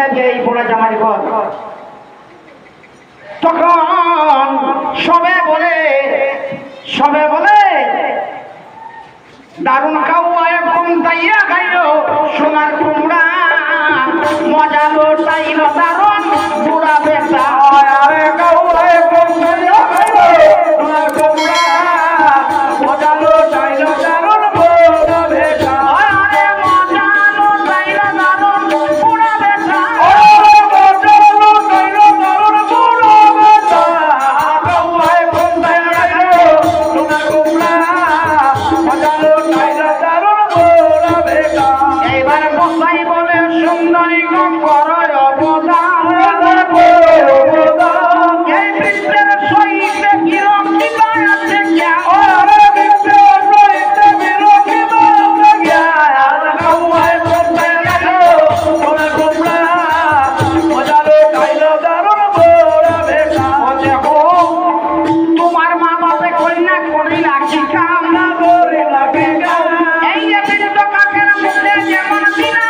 দিলা যে এই পোড়া জামাই ঘর। তখন সবে বলে সবে বলে, দারুণ খাওয়া এরকম তাইয়া খাইল সোনার কুমড়া মজা লোটাইল দারুণ, বুড়া বেটা আরে এই যে বৃদ্ধ কাকের মুখে যেমন বিনা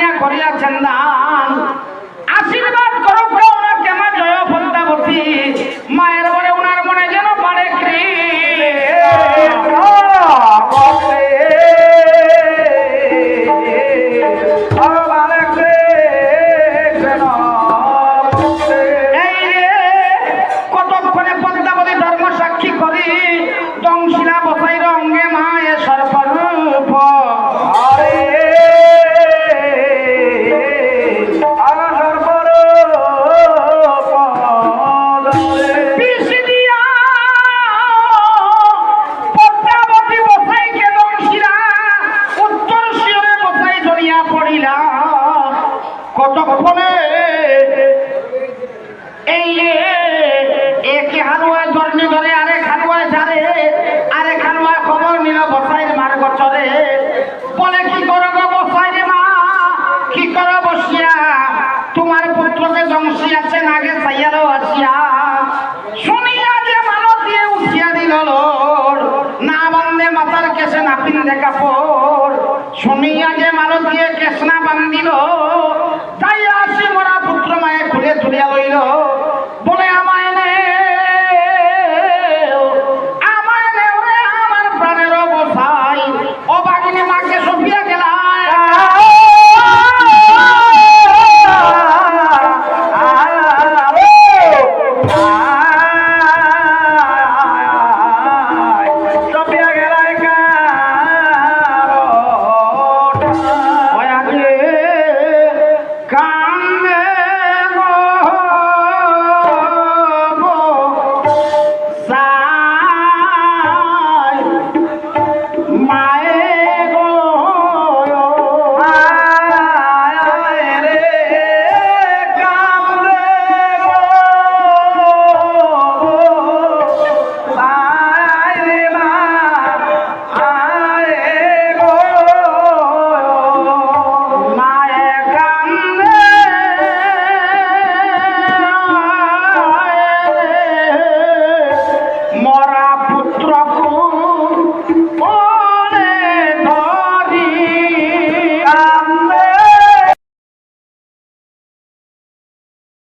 আনিয়া করিয়াছেন দান হালুয়া ধরনি ধরে, আরে খালুয়া যারে আরে খালুয়া খবর নিল বসাইর মার গছরে বলে, কি করো গো বসাই রে মা? কি করো বসিয়া তোমার পুত্রকে আছে নাগে সাইয়ারও আসিয়া? শুনিয়া যে মানত দিয়ে উঠিয়া দিল না বান্ধে মাথার কেসে নাপিন দেখা পর শুনিয়া যে মালত দিয়ে কেস